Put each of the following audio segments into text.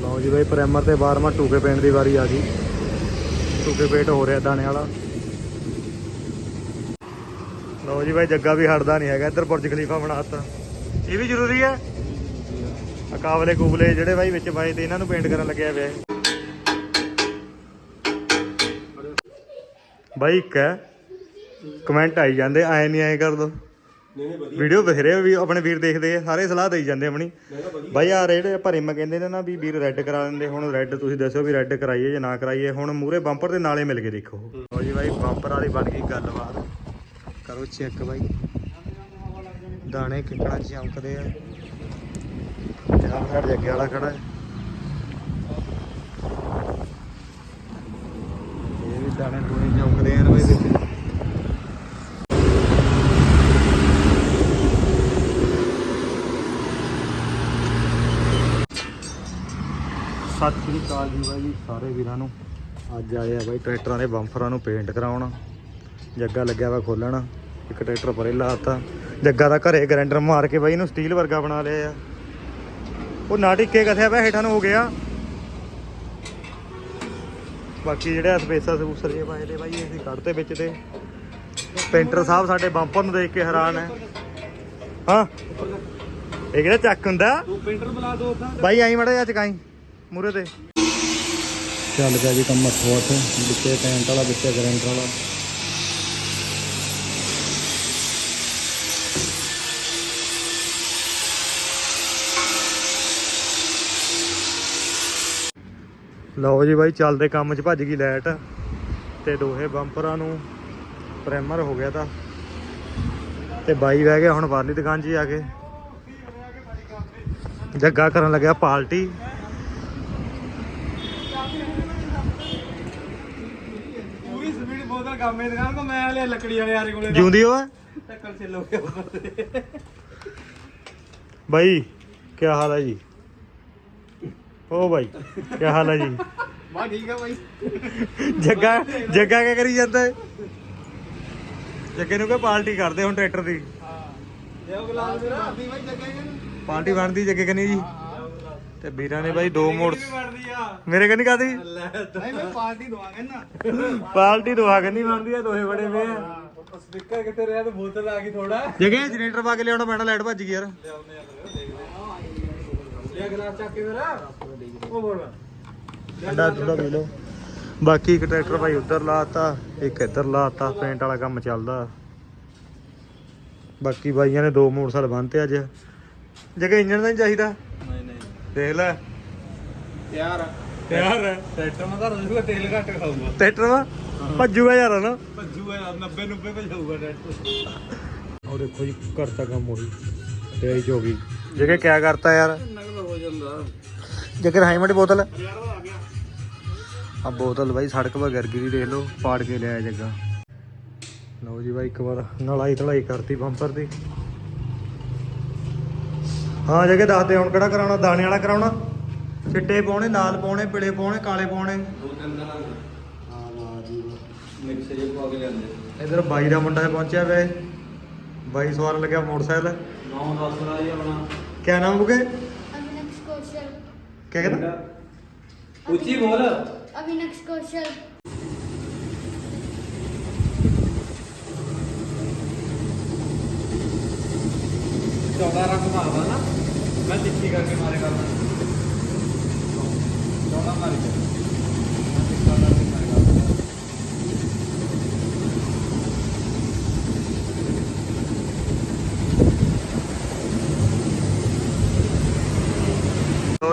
ਲਓ ਜੀ ਬਾਈ, ਪ੍ਰਾਈਮਰ ਤੇ ਬਾਰਵਾਂ ਟੂਕੇ ਪੇਂਟ ਦੀ ਵਾਰੀ ਆ ਗਈ। ਟੂਕੇ ਪੇਂਟ ਹੋ ਰਿਹਾ ਦਾਣੇ ਵਾਲਾ। ਲਓ ਜੀ ਬਾਈ, ਜੱਗਾ ਵੀ ਹਟਦਾ ਨਹੀਂ ਹੈਗਾ। ਇੱਧਰ ਬੁਰਜ ਖਲੀਫਾ ਬਣਾਤਾ ਇਹ ਵੀ ਜ਼ਰੂਰੀ ਹੈ? ਅਕਾਵਲੇ ਕੁਬਲੇ ਜਿਹੜੇ ਬਾਈ ਵਿੱਚ ਪਾਏ ਤੇ ਇਹਨਾਂ ਨੂੰ ਪੇਂਟ ਕਰਨ ਲੱਗਿਆ ਪਿਆ ਬਾਈ ਇੱਕ ਹੈ। ਕਮੈਂਟ ਆਈ ਜਾਂਦੇ ਆਏ ਨਹੀਂ ਆਏ ਕਰ ਦੋ। ਨਹੀਂ ਨਹੀਂ ਵਧੀਆ। ਵੀਡੀਓ ਬਥੇਰੇ ਵੀ ਆਪਣੇ ਵੀਰ ਦੇਖਦੇ ਆ ਸਾਰੇ ਸਲਾਹ ਦੇਈ ਜਾਂਦੇ ਆਪਣੀ। ਮੈਂ ਕਿਹਾ ਵਧੀਆ। ਬਾਈ ਆ ਜਿਹੜੇ ਆਪਾਂ ਰਿਮ ਕਹਿੰਦੇ ਨੇ ਨਾ ਵੀ ਵੀਰ ਰੈੱਡ ਕਰਾ ਦਿੰਦੇ ਹੁਣ ਰੈੱਡ ਤੁਸੀਂ ਦੱਸੋ ਵੀ ਰੈੱਡ ਕਰਾਈਏ ਜਾਂ ਨਾ ਕਰਾਈਏ ਹੁਣ ਮੂਰੇ ਬੰਪਰ ਦੇ ਨਾਲੇ ਮਿਲ ਕੇ ਦੇਖੋ। ਲਓ ਜੀ ਬਾਈ ਬੰਪਰ ਵਾਲੀ ਬਣ ਗਈ ਗੱਲਬਾਤ। ਕਰੋ ਚੈੱਕ ਬਾਈ। ਦਾਣੇ ਕਿੱਕਣਾ ਚਮਕਦੇ ਆ। ਜਿਹੜਾ ਸਾਡੇ ਅੱਗੇ ਵਾਲਾ ਖੜਾ ਹੈ। ਇਹ ਵੀ ਦਾਣੇ ਦੂਣੇ ਚਮਕਦੇ ਆ ਨਾ ਬਾਈ ਦੇਖੋ ਸਤਿ ਸ੍ਰੀ ਅਕਾਲ ਜੀ ਬਾਈ ਜੀ ਸਾਰੇ ਵੀਰਾਂ ਨੂੰ। ਅੱਜ ਆਏ ਆ ਬਾਈ ਟਰੈਕਟਰਾਂ ਦੇ ਬੰਫਰਾਂ ਨੂੰ ਪੇਂਟ ਕਰਾਉਣ। ਜੱਗਾ ਲੱਗਿਆ ਵਾ ਖੋਲਣ। ਇੱਕ ਟਰੈਕਟਰ ਪਰੇ ਲਾਤਾ। ਜੱਗਾ ਦਾ ਘਰੇ ਗਰੈਂਡਰ ਮਾਰ ਕੇ ਬਾਈ ਇਹਨੂੰ ਸਟੀਲ ਵਰਗਾ ਬਣਾ ਲਿਆ ਆ। ਉਹ ਨਾ ਟਿੱਕੇ ਕਥਿਆ ਪਿਆ ਹੇਠਾਂ ਨੂੰ ਹੋ ਗਿਆ। ਬਾਕੀ ਜਿਹੜੇ ਸਪੇਸਾ ਸਪੂਸਰ ਜੇ ਪਾਏ ਦੇ ਬਾਈ ਅਸੀਂ ਕੱਢਤੇ ਵਿੱਚ ਤੇ। ਪੇਂਟਰ ਸਾਹਿਬ ਸਾਡੇ ਬੰਪਰ ਨੂੰ ਦੇਖ ਕੇ ਹੈਰਾਨ ਹੈ। ਹਾਂ। ਇਹ ਕਿਹੜਾ ਚੱਕ ਹੁੰਦਾ? ਤੂੰ ਪੇਂਟਰ ਬੁਲਾ ਦੋ ਉਦਾਂ। ਬਾਈ ਆਈ ਮੜਾ ਜਾ ਚਕਾਈ। ਮੂਰੇ ਤੇ ਚੱਲ ਗਿਆ ਜੀ ਕੰਮ ਹੱਥੋਂ ਹੱਥ, ਵਿੱਚੇ ਪੈਂਟ ਵਾਲਾ, ਵਿੱਚੇ ਗਰੈਂਡਰ ਵਾਲਾ। ਲਓ ਜੀ ਬਾਈ, ਚੱਲਦੇ ਕੰਮ 'ਚ ਭੱਜ ਗਈ ਲਾਈਟ ਤੇ ਦੋਹੇ ਬੰਪਰਾਂ ਨੂੰ ਪ੍ਰਾਈਮਰ ਹੋ ਗਿਆ ਤਾਂ। ਤੇ ਬਾਈ ਬਹਿ ਗਿਆ ਹੁਣ ਬਾਹਰਲੀ ਦੁਕਾਨ 'ਚ ਹੀ ਆ ਕੇ। ਜੱਗਾ ਕਰਨ ਲੱਗਿਆ ਪਾਰਟੀ ਪੂਰੀ ਸਪੀਡ ਬੋਤਲ ਕਾਮੇ ਦੁਕਾਨ ਕੋ ਮੈਂ ਲਿਆ ਲੱਕੜੀ ਵਾਲੇ ਯਾਰੇ ਕੋਲੇ ਜਿਉਂਦੀ ਹੋ ਆ? ਟੱਕਰ ਚੱਲੋ ਕੇ ਉੱਪਰ ਤੇ। ਬਾਈ ਕੀ ਹਾਲ ਹੈ ਜੀ? ਓ ਬਾਈ ਕੀ ਹਾਲ ਹੈ ਜੀ? ਬਾ ਠੀਕ ਆ ਬਾਈ। ਜੱਗਾ ਜੱਗਾ ਕੀ ਕਰੀ ਜਾਂਦਾ ਹੈ ਜੱਗੇ ਨੂੰ ਕਹ ਪਾਰਟੀ ਕਰਦੇ ਹੁਣ ਟਰੈਕਟਰ ਦੀ। ਹਾਂ। ਲਿਓ ਗਲਾਸ ਮੇਰਾ ਦੀ ਬਾਈ ਜੱਗੇ ਪਾਰਟੀ ਬਣਦੀ ਜੱਗੇ ਕਨੀ ਜੀ। ਤੇ ਵੀਰਾਂ ਨੇ ਬਾਈ ਦੋ ਮੋੜ ਮੇਰੇ ਕਨੀ ਕਾਦੀ ਨਹੀਂ ਮੈਂ ਪਾਰਟੀ ਦਵਾਂਗਾ ਨਾ। ਪਾਰਟੀ ਦੁਆ ਕਨੀ ਬਣਦੀ ਆ ਦੋਹੇ ਬੜੇ ਵੇ ਸਪੀਕਰ ਕਿੱਥੇ ਰਿਹਾ ਤੇ ਬੋਤਲ ਆ ਗਈ ਥੋੜਾ ਜੱਗੇ ਜਨਰੇਟਰ ਪਾ ਕੇ ਲਿਆਉਣਾ ਪੈਣਾ ਲਾਈਟ ਭੱਜ ਗਈ ਯਾਰ। ਲਿਆਉਨੇ ਆ ਲਿਆ ਗਲਾਸ ਚੱਕ ਕੇ ਮੇਰਾ ਉਹ ਬੋਲ ਠੰਡਾ ਥੋੜਾ ਪੀ ਲਓ। ਬਾਕੀ ਇੱਕ ਟਰੈਕਟਰ ਭਾਈ ਉਧਰ ਲਾਤਾ ਇੱਕ ਇੱਧਰ ਲਾਤਾ ਪੇਂਟ ਵਾਲਾ ਕੰਮ ਚੱਲਦਾ। ਬਾਕੀ ਬਾਈਆਂ ਨੇ ਦੋ ਮੋਟਰਸਾਈਕਲ ਬੰਨਤੇ ਅੱਜ। ਜਗੇ ਇੰਜਣ ਦਾ ਨਹੀਂ ਚਾਹੀਦਾ। ਦੇਖ ਲੈ। ਤਿਆਰ ਹੈ ਟਰੈਕਟਰ ਮੈਂ ਤਾਂ ਰੋਜ਼ ਤੇਲ ਘੱਟ ਖਾਊਗਾ। ਟਰੈਕਟਰ ਵਾ ਭੱਜੂਗਾ ਯਾਰ ਨਾ ਭੱਜੂਗਾ ਯਾਰ 90 90 ਭਜਾਊਗਾ ਟਰੈਕਟਰ। ਉਹ ਦੇਖੋ ਜੀ ਕਰਤਾ ਕੰਮ ਉਹੀ ਤੇਈ ਹੋ ਗਈ। ਜਗੇ ਕਿਆ ਕਰਤਾ ਯਾਰ? ਹੋ ਜਾਂਦਾ। ਜੇਕਰ ਹਾਈਮਟ ਬੋਤਲ? ਆ ਆ ਬੋਤਲ ਬਾਈ ਸੜਕ 'ਤੇ ਗਿਰ ਗਈ ਦੇਖ ਲਓ ਪਾੜ ਕੇ ਲਿਆਇਆ ਜੱਗਾ। ਲਓ ਜੀ ਬਾਈ ਇੱਕ ਵਾਰ ਨਲਾਈ ਧਲਾਈ ਕਰਤੀ ਬੰਪਰ ਦੀ। ਹਾਂ ਜਗੇ ਦੱਸਦੇ ਹੁਣ ਕਿਹੜਾ ਕਰਾਉਣਾ? ਦਾਣੇ ਵਾਲਾ ਕਰਾਉਣਾ? ਚਿੱਟੇ ਪਾਉਣੇ ਲਾਲ ਪਾਉਣੇ ਪੀਲੇ ਪਾਉਣੇ ਕਾਲੇ ਪਾਉਣੇ। ਇਧਰ ਬਾਈ ਦਾ ਮੁੰਡਾ ਪਹੁੰਚਿਆ ਵੇ। ਬਾਈ ਸਵਾਰ ਲੱਗਿਆ ਮੋਟਰਸਾਈਕਲ। 9 10 ਦਾ ਆਉਣਾ ਕੀ ਨਾਮ ਹੋਗੇ ਉੱਚੀ ਬੋਲ। ਅਭਿਨਕਸ਼ ਕੌਸ਼ਲ। ਚੌਦਾਂ ਰੰਗ ਨਾ ਮੈਂ ਕਰਕੇ ਮਾਰੇ ਕਰਦਾ ਚੌਦਾ ਮਾਰੀ ਕਰ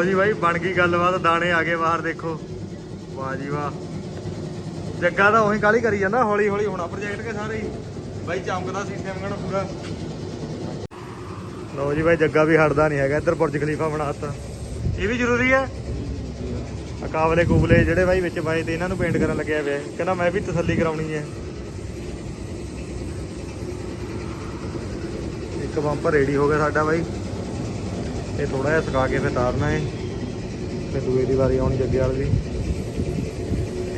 ਜੀ ਬਾਈ, ਬਣ ਗਈ ਗੱਲਬਾਤ, ਦਾਣੇ ਆ ਗਏ ਬਾਹਰ, ਦੇਖੋ। ਵਾਹ ਜੀ ਵਾਹ। ਜੱਗਾ ਤਾਂ ਉਹੀ ਕਾਲੀ ਕਰੀ ਜਾਂਦਾ ਹੌਲੀ ਹੌਲੀ ਹੁਣ ਪ੍ਰੋਜੈਕਟ ਕੇ ਸਾਰੇ ਹੀ। ਬਾਈ, ਚਮਕਦਾ ਸੀ ਵਾਂਗਣ ਪੂਰਾ। ਲਓ ਜੀ ਬਾਈ, ਜੱਗਾ ਵੀ ਹਟਦਾ ਨਹੀਂ ਹੈਗਾ, ਇੱਧਰ ਬੁਰਜ ਖਲੀਫਾ ਬਣਾਤਾ ਇਹ ਵੀ ਜ਼ਰੂਰੀ ਹੈ? ਅਕਾਵਲੇ ਕੁਬਲੇ ਜਿਹੜੇ ਬਾਈ ਵਿੱਚ ਪਾਏ ਤੇ ਇਹਨਾਂ ਨੂੰ ਪੇਂਟ ਕਰਨ ਲੱਗਿਆ ਪਿਆ ਕਹਿੰਦਾ ਮੈਂ ਵੀ ਤਸੱਲੀ ਕਰਾਉਣੀ ਹੈ। ਇੱਕ ਬੰਪਰ ਰੈਡੀ ਹੋ ਗਿਆ ਸਾਡਾ ਬਾਈ। ਇਹ ਥੋੜਾ ਜਿਹਾ ਸੁਕਾ ਕੇ ਫਿਰ ਤਾਰਨਾ ਹੈ। ਤੇ ਦੂਏ ਦੀ ਵਾਰੀ ਆਉਣੀ ਜੱਗੇ ਵਾਲੀ ਦੀ।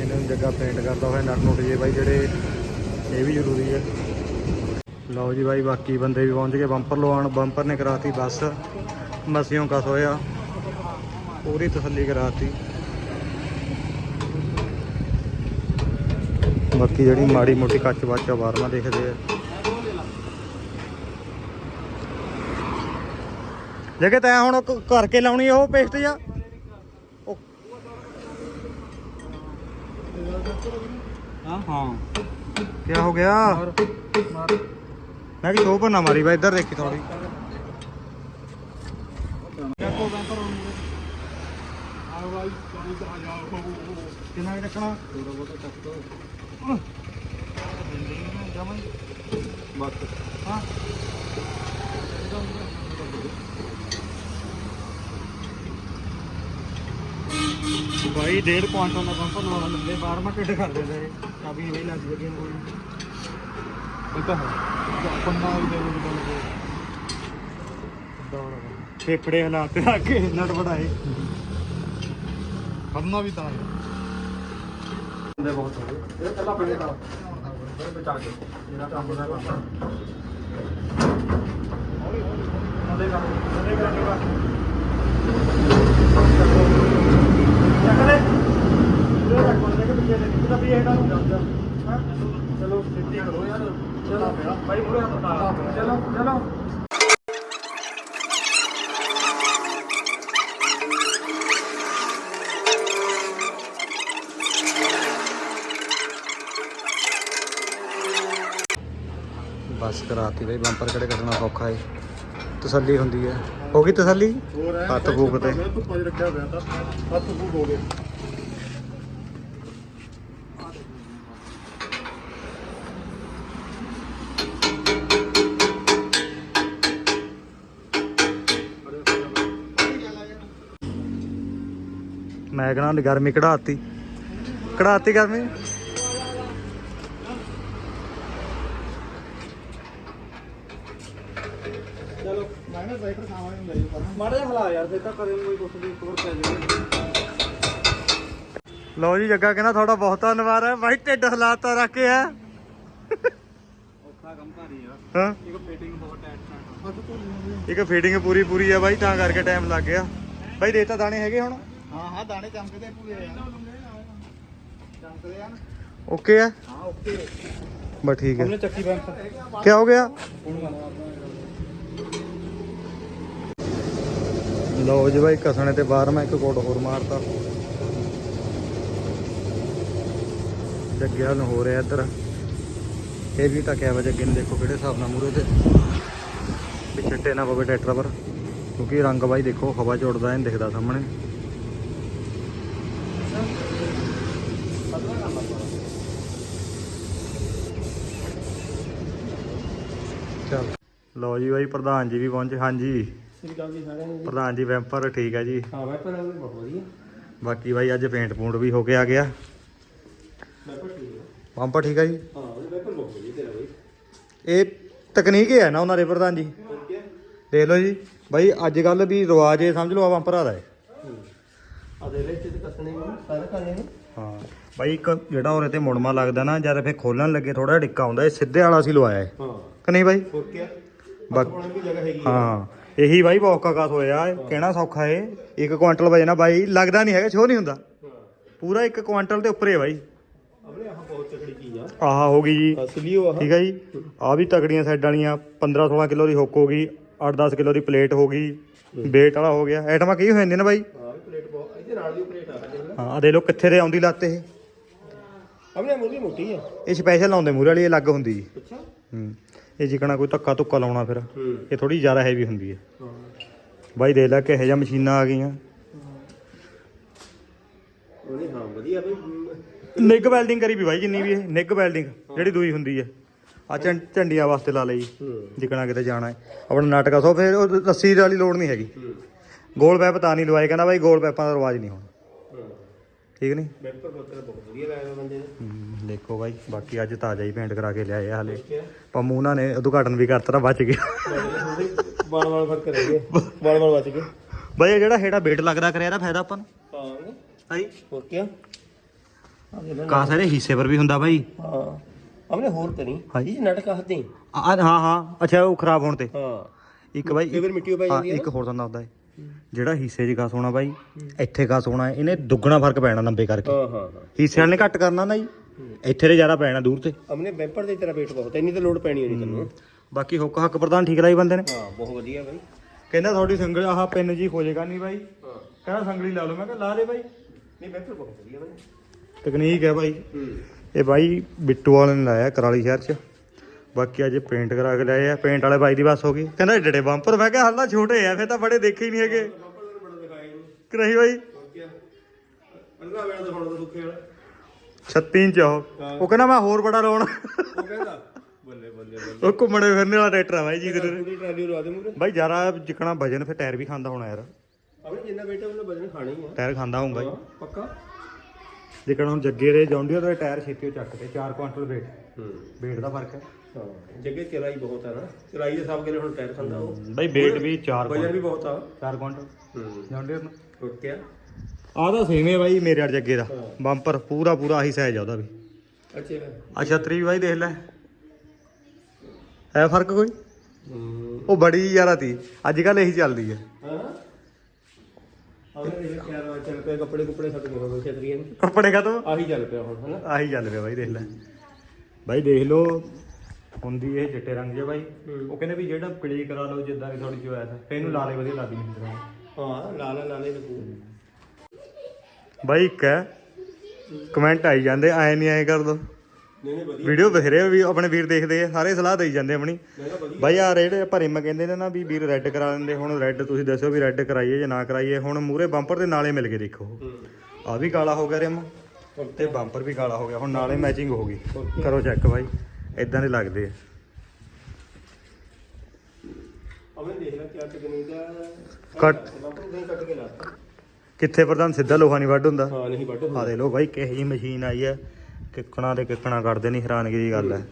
ਇਹਨਾਂ ਨੂੰ ਜੱਗਾ ਪੇਂਟ ਕਰਦਾ ਹੋਇਆ ਨਟ ਨੁੱਟ ਜੇ ਬਾਈ ਜਿਹੜੇ, ਇਹ ਵੀ ਜ਼ਰੂਰੀ ਹੈ। ਲਓ ਜੀ ਬਾਈ ਬਾਕੀ ਬੰਦੇ ਵੀ ਪਹੁੰਚ ਗਏ। ਬੰਪਰ ਲਵਾਉਣ ਬੰਪਰ ਨੇ ਕਰਾਤੀ ਬੱਸ। ਮਸਿਓਂ ਕਸ ਹੋਇਆ। ਪੂਰੀ ਤਸੱਲੀ ਕਰਾਤੀ। ਬਾਕੀ ਜਿਹੜੀ ਮਾੜੀ ਮੋਟੀ ਕੱਚ ਬਾਚਾ ਬਾਰਮਾ ਦੇਖਦੇ ਆ। ਜਗੇ ਤੈਂ ਹੁਣ ਕ- ਕਰਕੇ ਲਾਉਣੀ ਉਹ ਪੇਸਟ ਜਾਂ? ਹਾਂ ਹਾਂ। ਕੀ ਹੋ ਗਿਆ? ਮੈਂ ਕਿ ਸ਼ੋਪ ਨਾ ਮਾਰੀ ਬਾ ਇੱਧਰ ਦੇਖੀ ਥੋੜੀ ਕਿੰਨਾ ਕੁ ਚੱਕਣਾ? ਥੋੜਾ ਬਹੁਤਾ ਟੱਕ ਦੋ ਬਸ ਹਾਂ ਭਾਈ ਡੇਢ ਕੁਆਂਟਲ ਦਾ ਬੰਪਰ ਲਾਉਣਾ ਲੰਬੇ ਬਾਹਰ ਮੈਂ ਢਿੱਡ ਕਰ ਦਿੰਦਾ ਚਾਬੀ ਕਾਬੀ ਨਹੀਂ ਲੱਗ ਜਗੇ ਕੋਈ ਇਹ ਤਾਂ ਹੈ। ਫੇਫੜੇ ਹਾਲਾਤ ਰੱਖ ਕੇ ਨਟ ਵੜਾਏ। ਖੜਨਾ ਵੀ ਤਾਂ ਬੰਦੇ ਬਹੁਤ ਹੋ ਗਏ। ਇਹ ਪਹਿਲਾਂ ਬੜੇ ਦਾ। ਬਚਾ ਕੇ। ਜਿਹੜਾ ਕੰਮ ਦਾ ਕੰਮ ਹੌਲੀ ਹੌਲੀ ਉਹਦੇ ਕੰਮ ਉਹਦੇ ਕੰਮ ਚੱਕ ਇਹ ਰੱਖ ਬੰਦੇ ਕਿ ਪਿੱਛੇ ਦੇ ਕਿਤਾ ਵੀ ਇਹਨਾਂ ਨੂੰ ਜਾਂਦਾ ਚਲੋ, ਸਿੱਧੀ ਕਰੋ ਯਾਰ। ਚਲੋ ਭਾਈ ਮੂਰੇ ਹੱਥ ਪਾ ਚਲੋ ਚਲੋ ਬਸ ਕਰਾਤੀ ਬਈ ਬੰਪਰ ਕਿਹੜੇ ਕੱਢਣਾ ਸੌਖਾ ਏ। ਤਸੱਲੀ ਹੁੰਦੀ ਹੈ ਹੋ ਗਈ ਤਸੱਲੀ? ਹੋਰ ਹੈ ਹੱਥ ਫੂਕ ਤੇ। ਧੁੱਪਾਂ 'ਚ ਰੱਖਿਆ ਹੋਇਆ ਤਾਂ ਹੱਥ ਫੂਕ ਹੋ ਗਏ। ਮੈਂ ਕਹਣਾ ਗਰਮੀ ਕਢਾਤੀ। ਕਢਾਤੀ ਗਰਮੀ? ਚਲੋ ਮੈਂ ਨਾ ਸਾਈਕਲ ਖਾਵਾਂ ਨੂੰ ਲੈ ਜਾਓ ਮਾੜਾ ਜਿਹਾ ਹਲਾ ਯਾਰ ਫੇਰ ਤਾਂ ਕਰੇ ਕੋਈ ਕੁਛ ਦੀ ਕੋਰ ਪੈ ਜਾਵੇ। ਲਓ ਜੀ ਜੱਗਾ ਕਹਿੰਦਾ ਤੁਹਾਡਾ ਬਹੁਤ ਧੰਨਵਾਦ ਹੈ। ਬਾਈ ਢਿੱਡ ਹਲਾਤਾ ਰੱਖਿਆ ਔਖਾ ਕੰਮ ਭਾਰੀ ਆ। ਹਾਂ। ਇੱਕ ਫਿਟਿੰਗ ਬਹੁਤ ਟਾਈਟ ਲਈ ਇੱਕ ਫੀਡਿੰਗ ਪੂਰੀ ਪੂਰੀ ਆ ਬਾਈ ਤਾਂ ਕਰਕੇ ਟਾਈਮ ਲੱਗ ਗਿਆ। ਬਾਈ ਦੇਤਾ ਦਾਣੇ ਹੈਗੇ ਹੁਣ? ਹਾਂ ਹਾਂ ਦਾਣੇ ਚਮਕਦੇ ਪੂਰੇ ਆ ਚਮਕਦੇ ਆ ਨਾ? ਓਕੇ ਆ? ਹਾਂ ਓਕੇ। ਬਸ ਠੀਕ ਹੈ। ਚੱਕੀ ਬੈਂਕ ਕੀ ਹੋ ਗਿਆ? ਲਓ ਜੀ ਬਾਈ ਕਸਣੇ ਤੇ ਬਾਹਰ ਮੈਂ ਇੱਕ ਕੋਟ ਹੋਰ ਮਾਰਤਾ। ਜੱਗਿਆ ਨੂੰ ਹੋ ਰਿਹਾ ਇੱਧਰ। ਇਹ ਵੀ ਤਾਂ ਕਿਹਾ ਵਾ ਜੱਗੇ ਨੂੰ ਦੇਖੋ ਕਿਹੜੇ ਹਿਸਾਬ ਨਾਲ ਮੂਰੇ ਤੇ। ਵੀ ਛੱਟੇ ਨਾ ਪਵੇ ਟਰੈਕਟਰ ਪਰ। ਕਿਉਂਕਿ ਰੰਗ ਬਾਈ ਦੇਖੋ ਹਵਾ ਚ ਉੱਡਦਾ ਨਹੀਂ ਦਿਖਦਾ ਸਾਹਮਣੇ। ਚਲ। ਲਓ ਜੀ ਬਾਈ ਪ੍ਰਧਾਨ ਜੀ ਵੀ ਪਹੁੰਚੇ। ਹਾਂਜੀ। ਸ੍ਰੀ ਅਕਾਲ ਜੀ ਸਾਰਿਆਂ ਨੂੰ। ਪ੍ਰਧਾਨ ਜੀ ਵੈਂਪਰ ਠੀਕ ਹੈ ਜੀ। ਹਾਂ ਵੈਪਰ ਬਹੁਤ ਵਧੀਆ। ਬਾਕੀ ਬਾਈ ਅੱਜ ਪੇਂਟ ਪੂੰਟ ਵੀ ਹੋ ਕੇ ਆ ਗਿਆ। ਵੈਪਰ ਠੀਕ ਹੈ। ਪੰਪਾ ਠੀਕ ਹੈ ਜੀ। ਹਾਂ ਉਹ ਵੈਪਰ ਬਹੁਤ ਵਧੀਆ ਤੇਰਾ ਬਈ। ਇਹ ਤਕਨੀਕ ਹੀ ਨਾ ਉਹਨਾਂ ਦੇ ਪ੍ਰਧਾਨ ਜੀ। ਦੇਖ ਲਓ ਜੀ। ਬਾਈ ਅੱਜ ਕੱਲ ਵੀ ਰਿਵਾਜ ਇਹ ਸਮਝ ਲਓ ਆ ਪੰਪਰਾਂ ਦਾ ਹੈ। ਆ ਦੇ ਚਿੱਤ ਕੱਸਣੇ ਨੂੰ ਸਾਰੇ ਕਰਨੇ ਨੂੰ। ਹਾਂ। ਬਾਈ ਇੱਕ ਜਿਹੜਾ ਉਰੇ ਤੇ ਮੁੜਮਾ ਲੱਗਦਾ ਨਾ ਜਦ ਫੇ ਖੋਲਣ ਲੱਗੇ ਥੋੜਾ ਡਿੱਕਾ ਆਉਂਦਾ ਇਹ ਸਿੱਧੇ ਵਾਲਾ ਸੀ ਲਵਾਇਆ ਹੈ ਹਾਂ। ਕਿ ਨਹੀਂ ਬਾਈ? ਹੋਰ ਕੀ ਬਾਕ- ਪਾਉਣ ਦੀ ਜਗ੍ਹਾ ਹੈਗੀ ਆ? ਹਾਂ। ਇਹੀ ਬਾਈ ਬਹੁਤ ਕਾਸ ਹੋਇਆ ਕਹਿਣਾ ਸੌਖਾ ਏ ਇੱਕ ਕੁਆਂਟਲ ਵਜਣਾ ਬਾਈ ਲੱਗਦਾ ਨਹੀਂ ਹੈਗਾ ਛੋ ਨਹੀਂ ਹੁੰਦਾ। ਪੂਰਾ ਇੱਕ ਕੁਆਂਟਲ ਤੇ ਉੱਪਰੇ ਬਾਈ। ਆਪਣੇ ਆਹ ਹੋ ਗਈ ਜੀ। ਅਸਲੀ ਉਹ ਆ। ਠੀਕ ਹੈ ਜੀ। ਆ ਵੀ ਤਕੜੀਆਂ ਸਾਈਡ ਵਾਲੀਆਂ 15 16 ਕਿਲੋ ਦੀ ਹੁੱਕ ਹੋ ਗਈ 8-10 ਕਿਲੋ ਦੀ ਪਲੇਟ ਹੋ ਗਈ ਵੇਟ ਵਾਲਾ ਹੋ ਗਿਆ। ਆਈਟਮਾਂ ਕੀ ਹੋ ਜਾਂਦੀਆਂ ਨੇ ਬਾਈ? ਹਾਂ ਪਲੇਟ ਬਹੁਤ ਇਹਦੇ ਨਾਲ ਦੀ ਪਲੇਟ ਆ। ਹਾਂ ਆ ਦੇ ਲੋ ਕਿੱਥੇ ਦੇ ਆਉਂਦੀ ਲੱਤ ਇਹ। ਆਪਣੇ ਮੂਲੀ ਮੋਟੀ ਆ। ਇਹ ਸਪੈਸ਼ਲ ਲਾਉਂਦੇ ਮੂਰੇ ਵਾਲੀ ਇਹ ਅਲੱਗ ਹੁੰਦੀ ਜੀ। ਅੱਛਾ। ਹੂੰ ਇਹ ਜਿਕਣਾ ਕੋਈ ਧੱਕਾ ਧੁੱਕਾ ਲਾਉਣਾ ਫਿਰ ਹੂੰ। ਇਹ ਥੋੜੀ ਜ਼ਿਆਦਾ ਹੈਵੀ ਹੁੰਦੀ ਹੈ। ਬਾਈ ਦੇਖ ਲੈ ਕਿਹੋ ਜਿਹਾ ਮਸ਼ੀਨਾਂ ਆ ਗਈਆਂ। ਉਹਨੇ ਹਾਂ ਵਧੀਆ ਬਈ ਨਿੱਗ ਵੈਲਡਿੰਗ ਕਰੀ ਵੀ ਬਾਈ ਜਿੰਨੀ ਵੀ ਇਹ ਨਿੱਗ ਵੈਲਡਿੰਗ ਜਿਹੜੀ ਦੂਈ ਹੁੰਦੀ ਹੈ ਆ ਝੰਡੀਆਂ ਵਾਸਤੇ ਲਾ ਲਈ ਹੂੰ। ਜਿਕਣਾ ਕਿਤੇ ਜਾਣਾ ਹੈ। ਆਪਣਾ ਨਾਟਕਾ ਸੋ ਫਿਰ ਉਹ ਰੱਸੀ ਵਾਲੀ ਲੋੜ ਨਹੀਂ ਹੈਗੀ। ਗੋਲ ਪੈਪ ਤਾਂ ਨਹੀਂ ਲਵਾਏ ਕਹਿੰਦਾ ਬਾਈ ਗੋਲ ਪੈਪਾਂ ਦਾ ਰਿਵਾਜ ਨਹੀਂ ਹੋਣਾ। ਠੀਕ ਨਹੀਂ? ਵੈਪਰ ਬੱਕਰ ਬਹੁਤ ਵਧੀਆ ਲਾਇਆ ਬੰਦੇ ਨੇ। ਦੇਖੋ ਬਾਈ ਬਾਕੀ ਅੱਜ ਤਾਜ਼ਾ ਹੀ ਪੇਂਟ ਕਰਾ ਕੇ ਲਿਆਏ ਆ ਹਲੇ। ਪੰਮੂ ਉਹਨਾਂ ਨੇ ਉਦਘਾਟਨ ਵੀ ਕਰਤਾ ਤਾਂ ਬਚ ਗਿਆ। ਬਾਲ ਬਾਲ ਫ਼ਰਕ ਰਹਿ ਗਏ ਬਾਲ ਬਾਲ ਬਚ ਗਏ। ਬਾਈ ਇਹ ਜਿਹੜਾ ਹੇਠਾਂ ਵੇਟ ਲੱਗਦਾ ਕਰਿਆ ਇਹਦਾ ਫਾਇਦਾ ਆਪਾਂ ਨੂੰ? ਹਾਂ। ਹਾਂਜੀ ਹੋਰ ਕੀ ਆ ਦੇ ਲੈ ਕਾ ਸਾਰੇ ਹਿੱਸੇ ਪਰ ਵੀ ਹੁੰਦਾ ਬਾਈ। ਹਾਂ। ਆਪਣੇ ਹੋਰ ਤੇ ਨਹੀਂ। ਹਾਂਜੀ। ਨਟ ਕਹਤੇ ਆ ਹਾਂ ਹਾਂ। ਅੱਛਾ ਉਹ ਖਰਾਬ ਹੋਣ ਤੇ। ਹਾਂ। ਇੱਕ ਬਾਈ ਕਈ ਵਾਰ ਮਿੱਟੀ ਪੈ ਜਾਂਦੀ ਹੈ ਇੱਕ ਹੋਰ ਤੁਹਾਨੂੰ ਦੱਸਦਾ ਹੈ ਜਿਹੜਾ ਹਿੱਸੇ 'ਚ ਘਾਸ ਹੋਣਾ ਬਾਈ ਇੱਥੇ ਘਾਸ ਹੋਣਾ ਇਹਨੇ ਦੁੱਗਣਾ ਫ਼ਰਕ ਪੈਣਾ 90 ਕਰਕੇ। ਹਾਂ ਹਾਂ ਹਾਂ। ਹਿੱਸੇ ਨੇ ਘੱਟ ਕਰਨਾ ਨਾ ਜੀ। ਇੱਥੇ ਤੇ ਜ਼ਿਆਦਾ ਪੈਣਾ ਦੂਰ ਤੇ। ਆਪਣੇ ਬੈਂਪਰ ਦੇ ਤੇਰਾ weight ਬਹੁਤ ਹੈ ਇੰਨੀ ਤਾਂ ਲੋਡ ਪੈਣੀ ਨਹੀਂ ਤੈਨੂੰ। ਬਾਕੀ ਹੁੱਕ ਹੱਕ ਪ੍ਰਧਾਨ ਠੀਕ ਲਾਈ ਬੰਦੇ ਨੇ। ਹਾਂ ਬਹੁਤ ਵਧੀਆ ਬਾਈ। ਕਹਿੰਦਾ ਤੁਹਾਡੀ ਸੰਗਲ ਆਹ ਪਿੰਨ ਜੀ ਹੋ ਜਾਏਗਾ ਨਹੀਂ ਬਾਈ। ਹਾਂ। ਕਹਿੰਦਾ ਸੰਗਲੀ ਲਾ ਲਓ। ਮੈਂ ਕਿਹਾ ਲਾ ਦੇ ਬਾਈ। ਨਹੀਂ ਬੈਂਪਰ ਬਹੁਤ ਵਧੀਆ ਬਾਈ। ਤਕਨੀਕ ਹੈ ਬਾਈ। ਹੂੰ। ਇਹ ਬਾਈ ਬਿੱਟੂ ਵਾਲੇ ਨੇ ਲਾਇਆ ਕਰਾਲੀ ਸ਼ਹਿਰ 'ਚ। ਬਾਕੀ ਅੱਜ ਪੇਂਟ ਕਰਾ ਕੇ ਲਾਏ ਆ ਪੇਂਟ ਵਾਲੇ ਬਾਈ ਦੀ ਬਸ ਹੋ ਗਈ। ਕਹਿੰਦਾ ਏਡੇ ਏਡੇ ਬੰਪਰ ਮੈਂ ਕਿਹਾ ਹਾਲਾ ਛੋਟੇ ਆ ਫਿਰ ਤਾਂ ਬੜੇ ਦੇਖੇ ਹੀ ਨਹੀਂ ਹੈਗੇ। ਬੈਂਪਰ ਨੂੰ ਬੜਾ ਦਿਖਾਇਆ ਨਹੀਂ ਕਿ ਨਹੀਂ ਬਾਈ? ਹੋਰ ਕੀ ਅੱਲਾ ਵੇਲਾ ਤਾਂ ਹੁਣ ਤਾਂ ਦੁੱਖੇ ਵਾਲਾ 36 ਇੰਚ ਆ ਉਹ। ਕਹਿੰਦਾ ਮੈਂ ਹੋਰ ਬੜਾ ਲਾਉਣਾ। ਉਹ ਕਹਿੰਦਾ ਬੱਲੇ ਬੱਲੇ ਬੱਲੇ। ਉਹ ਘੁੰਮਣੇ ਫਿਰਨੇ ਵਾਲਾ ਟਰੈਕਟਰ ਆ ਬਾਈ ਜੀ ਟਰਾਲੀ ਦੇ ਮੂਰੇ ਬਾਈ ਜ਼ਿਆਦਾ ਜਿਕਣਾ ਵਜਨ ਫਿਰ ਟਾਇਰ ਵੀ ਖਾਂਦਾ ਹੋਣਾ ਯਾਰ। ਆਪਣੇ ਜਿੰਨਾ ਬੇਟਾ ਉਹਨੇ ਵਜਨ ਖਾਣਾ ਹੀ ਆ। ਟਾਇਰ ਖਾਂਦਾ ਹੋਊਗਾ ਜੀ। ਪੱਕਾ? ਜਿਕਣਾ ਹੁਣ ਜੱਗੇ ਦੇ ਜੌਂਡੀਅਰ ਦੇ ਟਾਇਰ ਛੇਤੀ ਚੱਕਦੇ 4 ਕੁਆਂਟਲ weight ਹੂੰ। weight ਦਾ ਫ਼ਰਕ ਹੈ। ਹਾਂ ਜੱਗੇ ਚਲਾਈ ਬਹੁਤ ਆ ਨਾ। ਚਲਾਈ ਦੇ ਹਿਸਾਬ ਕੇ ਹੁਣ ਟਾਇਰ ਖਾਂਦਾ ਉਹ? ਬਾਈ weight ਵੀ 4 ਵਜਨ ਵੀ ਬਹੁਤ ਆ। 4 ਕੁਆਂਟਲ। ਹੂੰ। ਜੌਂਡੀਅਰ ਨੂੰ। ਹੋਰ ਕੀ ਆਹ ਤਾਂ ਸੇਮ ਹੈ ਬਾਈ ਮੇਰੇ ਵਾਲੇ ਜੱਗੇ ਦਾ। ਬੰਪਰ ਪੂਰਾ ਪੂਰਾ ਆਹੀ ਸਾਈਜ਼ ਆ ਉਹਦਾ ਵੀ। ਅੱਛਾ। ਆ ਛਤਰੀ ਵੀ ਬਾਈ ਦੇਖ ਲੈ। ਹੈ ਫ਼ਰਕ ਕੋਈ? ਉਹ ਬੜੀ ਯਾਰਾ ਤੀ। ਅੱਜ ਕੱਲ ਇਹੀ ਚੱਲਦੀ ਹੈ। ਹਾਂ ਉਹਨੇ ਦੇਖ ਕਿਆ ਰਵਾ ਚੱਲ ਪਿਆ ਕੱਪੜੇ ਕੁਪੜੇ ਸੱਟ ਗਏ ਹੋਵੇ ਛਤਰੀਆਂ ਨੂੰ ਕੱਪੜੇ ਖਤਮ ਆਹੀ ਚੱਲ ਪਿਆ ਹੁਣ ਹਨਾ? ਆਹੀ ਚੱਲ ਪਿਆ ਬਾਈ ਦੇਖ ਲੈ। ਬਾਈ ਦੇਖ ਲਓ ਹੁੰਦੀ ਇਹ ਚਿੱਟੇ ਰੰਗ ਜੇ ਬਾਈ। ਉਹ ਕਹਿੰਦੇ ਵੀ ਜਿਹੜਾ ਪਲੀ ਕਰਾ ਲਓ ਜਿੱਦਾਂ ਦੀ ਥੋੜੀ ਚੋਇਸ ਹੈ ਇਹਨੂੰ ਲਾਲੇ ਵਧੀਆ ਲੱਗਦੀ ਤਰ੍ਹਾਂ ਹਾਂ ਲਾਲਾ ਲਾਲੇ ਲੱਗੂ। ਬਾਈ ਇੱਕ ਹੈ। ਕਮੈਂਟ ਆਈ ਜਾਂਦੇ ਐ ਨਹੀਂ ਐ ਕਰ ਦੋ। ਨਹੀਂ ਨਹੀਂ ਵਧੀਆ। ਵੀਡੀਓ ਬਥੇਰੇ ਵੀ ਆਪਣੇ ਵੀਰ ਦੇਖਦੇ ਆ ਸਾਰੇ ਸਲਾਹ ਦੇਈ ਜਾਂਦੇ ਆਪਣੀ। ਮੈਂ ਕਿਹਾ ਵਧੀਆ। ਬਾਈ ਆ ਜਿਹੜੇ ਭਰਿਮ ਕਹਿੰਦੇ ਨੇ ਨਾ ਵੀ ਵੀਰ ਰੈੱਡ ਕਰਾ ਲੈਂਦੇ ਹੁਣ ਰੈੱਡ ਤੁਸੀਂ ਦੱਸੋ ਵੀ ਰੈੱਡ ਕਰਾਈਏ ਜਾਂ ਨਾ ਕਰਾਈਏ ਹੁਣ ਮੂਰੇ ਬੰਪਰ ਦੇ ਨਾਲੇ ਮਿਲ ਕੇ ਦੇਖੋ। ਹੂੰ। ਆ ਵੀ ਕਾਲਾ ਹੋ ਗਿਆ ਰਿਮ ਤੇ ਬੰਪਰ ਵੀ ਕਾਲਾ ਹੋ ਗਿਆ ਹੁਣ ਨਾਲੇ ਮੈਚਿੰਗ ਹੋ ਗਈ। ਕਰੋ ਚੈੱਕ ਬਾਈ ਇਦਾਂ ਦੇ ਲੱਗਦੇ ਆ। ਅਮਨ ਦੇਖ ਲੈ ਕਿਆ ਟੈਕਨੀਕ ਆ। ਕੱਟ। ਬੰਪਰ ਨਹੀਂ ਕੱਟ ਕੇ ਲਾ ਕਿੱਥੇ ਪ੍ਰਧਾਨ ਸਿੱਧਾ ਲੋਹਾ ਨਹੀਂ ਵੱਢ ਹੁੰਦਾ। ਹਾਂ ਨਹੀਂ ਵੱਟ ਆ ਦੇ ਲੋ ਬਾਈ ਕਿਹੋ ਜੀ ਮਸ਼ੀਨ ਆਈ ਹੈ ਕਿੱਕਣਾ ਤੇ ਕਿੱਕਣਾ ਕੱਢਦੇ ਨਹੀਂ ਹੈਰਾਨਗੀ ਦੀ ਗੱਲ ਹੈ।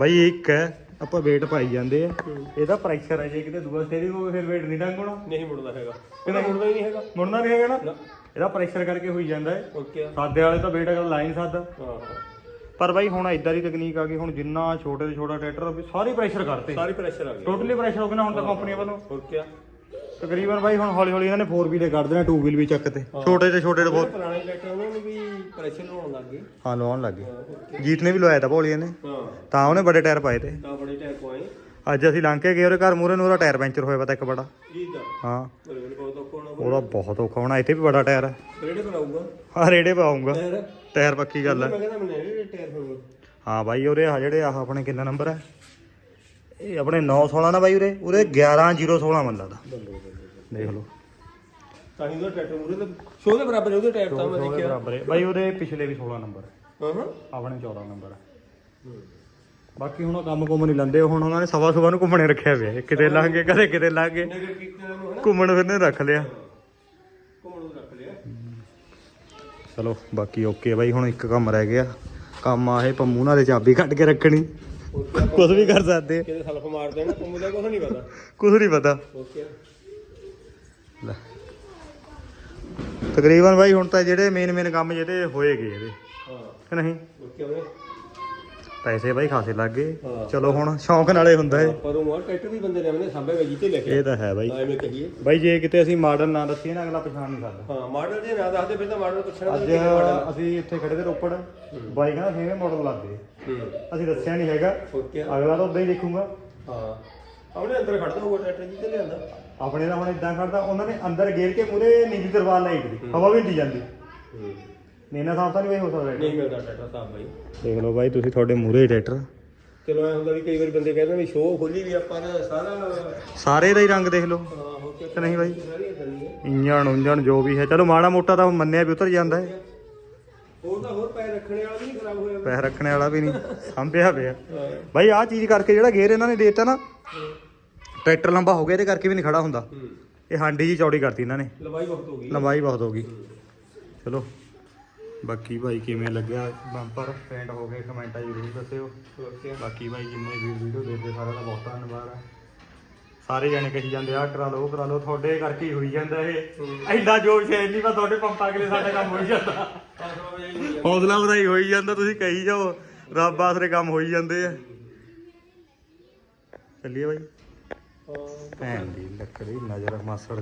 ਬਾਈ ਇੱਕ ਹੈ ਆਪਾਂ weight ਪਾਈ ਜਾਂਦੇ ਆ। ਇਹਦਾ ਪ੍ਰੈਸ਼ਰ ਹੈ ਜੇ ਕਿਤੇ ਦੂਆ ਸਟੇਰਿੰਗ ਹੋਵੇ ਫਿਰ weight ਨਹੀਂ ਡੰਗ ਹੋਣਾ ਨਹੀਂ ਮੁੜਦਾ ਹੈਗਾ। ਕਿਹਦਾ ਮੁੜਦਾ ਹੀ ਨਹੀਂ ਹੈਗਾ। ਮੁੜਨਾ ਨਹੀਂ ਹੈਗਾ ਨਾ? ਇਹਦਾ ਪ੍ਰੈਸ਼ਰ ਕਰਕੇ ਹੋਈ ਜਾਂਦਾ ਹੈ। ਓਕੇ ਸਾਦੇ ਵਾਲੇ ਤਾਂ weight ਅਗਰ ਲਾਈਨ ਸਾਦਾ। ਹਾਂ ਪਰ ਬਾਈ ਹੁਣ ਇਦਾਂ ਦੀ ਤਕਨੀਕ ਆ ਗਈ ਹੁਣ ਜਿੰਨਾ ਛੋਟੇ ਤੋਂ ਛੋਟਾ ਟਰੈਕਟਰ ਸਾਰੇ ਪ੍ਰੈਸ਼ਰ ਕਰਤੇ। ਸਾਰੀ ਪ੍ਰੈਸ਼ਰ ਆ ਗਿਆ ਟੋਟਲੀ ਪ੍ਰੈਸ਼ਰ ਹੋ ਗਿਆ ਨਾ ਹੁਣ ਤਾਂ ਕੰਪਨੀ ਵੱਲੋਂ। ਹੋਰ ਕਿਆ ਤਕਰੀਬਨ ਬਾਈ ਹੁਣ ਹੌਲੀ ਹੌਲੀ ਇਹਨਾਂ ਨੇ 4 ਵੀਲੇ ਕੱਢ ਦੇਣਾ 2 ਵੀਲ ਵੀ ਚੱਕ ਤੇ। ਛੋਟੇ ਤੇ ਛੋਟੇ ਬਹੁਤ ਪੁਰਾਣੇ ਟਰੈਕਟਰ ਉਹਨਾਂ ਨੂੰ ਵੀ ਪ੍ਰੈਸ਼ਰ ਲਾਉਣ ਲੱਗ ਗਏ। ਹਾਂ ਲਵਾਉਣ ਲੱਗ ਗਏ। ਜੀਤ ਨੇ ਵੀ ਲਵਾਇਆ ਤਾਂ ਭੋਲੀਏ ਨੇ। ਹਾਂ। ਤਾਂ ਉਹਨੇ ਬੜੇ ਟਾਇਰ ਪਾਏ ਤੇ। ਤਾਂ ਬੜੇ ਟਾਇਰ ਕੋਏ ਅੱਜ ਅਸੀਂ ਲੰਘ ਕੇ ਗਏ ਉਹਦੇ ਘਰ ਮੂਰੇ ਨੂੰ ਉਹਦਾ ਟਾਇਰ ਪੈਂਚਰ ਹੋਇਆ ਪਤਾ ਇੱਕ ਬੜਾ। ਜੀ ਦਾ? ਹਾਂ। ਉਹਦਾ ਬਹੁਤ ਔਖਾ ਹੋਣਾ ਇੱਥੇ ਵੀ ਬੜਾ ਟਾਇਰ ਹੈ ਰੇੜੇ ਪਾਉਂਗਾ ਟਾਇਰ? ਟਾਇਰ ਪੱਕੀ ਗੱਲ ਹੈ ਹਾਂ ਬਾਈ ਉਹਦੇ ਆ ਜਿਹੜੇ ਆਹ ਆਪਣੇ ਕਿੰਨਾ ਨੰਬਰ ਹੈ ਇਹ ਆਪਣੇ 916 ਨਾ ਬਾਈ ਉਰੇ ਉਰੇ 11016 ਮੰਨ ਦਾ ਦੇਖ ਲਓ। ਤਾਂ ਹੀ ਉਹਦਾ ਟਰੈਕਟਰ ਮੂਰੇ ਤੇ ਸ਼ੋਅ ਦੇ ਬਰਾਬਰ ਹੈ ਉਹਦੇ ਟਾਇਰ ਤਾਂ ਮੈਂ ਉਹਦੇ ਦੇਖਿਆ। ਬਰਾਬਰ ਹੈ। ਬਾਈ ਉਹਦੇ ਪਿਛਲੇ ਵੀ 16 ਨੰਬਰ ਹੈ। ਹਾਂ ਹਾਂ। ਆਪਣੇ 14 ਨੰਬਰ ਹੈ। ਬਾਕੀ ਹੁਣ ਉਹ ਕੰਮ ਕੁੰਮ ਨਹੀਂ ਲੰਦੇ ਹੁਣ ਉਹਨਾਂ ਨੇ ਸਵਾ ਸਵਾ ਨੂੰ ਘੁੰਮਣੇ ਰੱਖਿਆ ਪਿਆ। ਕਿਤੇ ਲੰਘੇ ਕਦੇ ਕਿਤੇ ਲੰਘੇ ਨਗਰ ਕੀਰਤਨ ਨੂੰ ਹਨਾ? ਘੁੰਮਣ ਫਿਰਨੇ ਰੱਖ ਲਿਆ। ਘੁੰਮਣ ਨੂੰ ਰੱਖ ਲਿਆ। ਚਲੋ ਬਾਕੀ ਓਕੇ ਬਾਈ ਹੁਣ ਇੱਕ ਕੰਮ ਰਹਿ ਗਿਆ। ਕੰਮ ਆ ਇਹ ਪੰਮੂ ਨਾਲ ਚਾਬੀ ਕੱਢ ਕੇ ਰੱਖਣੀ। ਕੁਝ ਵੀ ਕਰ ਸਕਦੇ ਆ। ਕਿਤੇ ਸਲਫ ਮਾਰ ਦੇਣਾ ਕੁੰਮ ਦਾ ਕੁਝ ਨਹੀਂ ਪਤਾ। ਕੁਝ ਨਹੀਂ ਪਤਾ। ਓਕੇ। ਲੈ। ਤਕਰੀਬਨ ਬਾਈ ਹੁਣ ਤਾਂ ਜਿਹੜੇ ਮੇਨ ਮੇਨ ਕੰਮ ਜਿਹੜੇ ਹੋਏ ਗਏ ਇਹਦੇ। ਹਾਂ। ਕਿ ਨਹੀਂ? ਓਕੇ ਉਹਨੇ ਪੈਸੇ ਬਾਈ ਖਾਸੇ ਲੱਗ ਗਏ। ਚਲੋ ਹੁਣ ਸ਼ੌਂਕ ਨਾਲੇ ਹੁੰਦਾ ਏ। ਪਰ ਉਹ ਟਰੈਕਟਰ ਵੀ ਬੰਦੇ ਨੇ ਸਾਹਮਣੇ ਵੇਜੀ ਤੇ ਲੈ ਕੇ। ਇਹ ਤਾਂ ਹੈ ਬਾਈ। ਐਵੇਂ ਕਹੀਏ। ਬਾਈ ਜੇ ਕਿਤੇ ਅਸੀਂ ਮਾਡਲ ਨਾ ਦੱਸੀਏ ਨਾ ਅਗਲਾ ਪਛਾਣ ਨਹੀਂ ਸਕਦਾ। ਹਾਂ ਮਾਡਲ ਜੇ ਨਾ ਦੱਸਦੇ ਫਿਰ ਤਾਂ ਮਾਡਲ ਪੁੱਛਣਾ ਅੱਜ ਅਸੀਂ ਇੱਥੇ ਖੜੇ ਤੇ ਰੋਪੜ ਬਾਈ ਕਹਿੰਦਾ ਛੇਵੇਂ ਮਾਡਲ ਲੱਗਦੇ ਅਸੀਂ ਦੱਸਿਆ ਨਹੀਂ ਹੈਗਾ। ਅਗਲਾ ਤਾਂ ਉਦਾਂ ਹੀ ਦੇਖੂਗਾ। ਹਾਂ। ਆਪਣੇ ਅੰਦਰ ਖੜਦਾ ਹੋਊਗਾ ਟਰੈਕਟਰ ਜੀ ਤੇ ਲਿਆਂਦਾ। ਆਪਣੇ ਦਾ ਹੁਣ ਇਦਾਂ ਕਰਦਾ ਉਹਨਾਂ ਨੇ ਅੰਦਰ ਗੇਰ ਕੇ ਮੂਰੇ ਨੀਲੀ ਦਰਵਾਰ ਲਾਈ ਦੀ। ਹਵਾ ਵੀ ਨਹੀਂ ਜਾਂਦੀ। ਹੂੰ ਨੀਨਾ ਸਾਫ਼ ਤਾਂ ਨਹੀਂ ਬਾਈ ਹੋ ਸਕਦਾ ਨਹੀਂ ਮਿਲਦਾ ਟਰੈਕਟਰ ਸਾਹਿਬ ਬਾਈ। ਦੇਖ ਲਓ ਬਾਈ ਤੁਸੀਂ ਤੁਹਾਡੇ ਮੂਰੇ ਟਰੈਕਟਰ। ਚਲੋ ਐ ਹੁੰਦਾ ਵੀ ਕਈ ਵਾਰੀ ਬੰਦੇ ਕਹਿੰਦੇ ਵੀ ਸ਼ੋਅ ਖੋਲੀ ਵੀ ਆਪਾਂ ਨੇ ਸਾਰਾ ਸਾਰੇ ਦਾ ਹੀ ਰੰਗ ਦੇਖ ਲਓ। ਹਾਂ ਹੋ ਕੇ ਕਿ ਨਹੀਂ ਬਾਈ? ਸਾਰੀ ਇੰਜਣ ਉਂਜਣ ਜੋ ਵੀ ਹੈ। ਚਲੋ ਮਾੜਾ ਮੋਟਾ ਤਾਂ ਮੰਨਿਆ ਵੀ ਉਤਰ ਜਾਂਦਾ ਹੈ। ਹੋਰ ਤਾਂ ਹੋਰ ਪੈਰ ਰੱਖਣੇ ਵਾਲਾ ਵੀ ਨਹੀਂ ਖਰਾਬ ਹੋਇਆ ਪੈਰ ਰੱਖਣੇ ਵਾਲਾ ਵੀ ਨਹੀਂ ਸਾਂਭਿਆ ਪਿਆ। ਹਾਂ। ਬਾਈ ਆਹ ਚੀਜ਼ ਕਰਕੇ ਜਿਹੜਾ ਗੇਅਰ ਇਹਨਾਂ ਨੇ ਦੇ ਦਿੱਤਾ ਨਾ ਟਰੈਕਟਰ ਲੰਬਾ ਹੋ ਗਿਆ ਇਹਦੇ ਕਰਕੇ ਵੀ ਨਹੀਂ ਖੜਾ ਹੁੰਦਾ। ਇਹ ਹਾਂਡੀ ਜੀ ਚੌੜੀ ਕਰਤੀ ਇਹਨਾਂ ਨੇ। ਲੰਬਾਈ ਬਹੁਤ ਹੋ ਗਈ। ਲੰਬਾਈ ਬਹੁਤ ਹੋ ਗਈ। ਚਲੋ। ਬਾਕੀ ਭਾਈ ਕਿਵੇਂ ਲੱਗਿਆ? ਬੰਪਰ ਪੇਂਟ ਹੋ ਗਏ, ਕਮੈਂਟਾਂ ਜ਼ਰੂਰ ਦੱਸਿਓ। ਬਾਕੀ ਭਾਈ ਜਿੰਨੇ ਵੀ ਵੀਡੀਓ ਦੇਖਦੇ ਸਾਰਿਆਂ ਦਾ ਬਹੁਤ ਧੰਨਵਾਦ ਹੈ ਸਾਰੇ ਜਾਣੇ ਕਹੀ ਜਾਂਦੇ ਆ ਕਰਾ ਲਓ ਕਰਾ ਲਓ। ਤੁਹਾਡੇ ਕਰਕੇ ਹੀ ਹੋਈ ਜਾਂਦਾ ਇਹ। ਐਡਾ ਜੋਸ਼ ਹੈ ਨਹੀਂ ਪਰ ਤੁਹਾਡੇ ਪੰਪਾਂ ਅਗਲੇ ਸਾਡਾ ਕੰਮ ਹੋਈ ਜਾਂਦਾ। ਹੌਸਲਾ ਵਧਾਈ ਹੋਈ ਜਾਂਦਾ, ਤੁਸੀਂ ਕਹੀ ਜਾਓ, ਰੱਬ ਆਸਰੇ ਕੰਮ ਹੋਈ ਜਾਂਦੇ ਆ। ਚੱਲੀਏ ਬਾਈ ਭੈਣ ਦੀ ਲੱਕੜੀ ਨਜ਼ਰ ਮਾਸੜ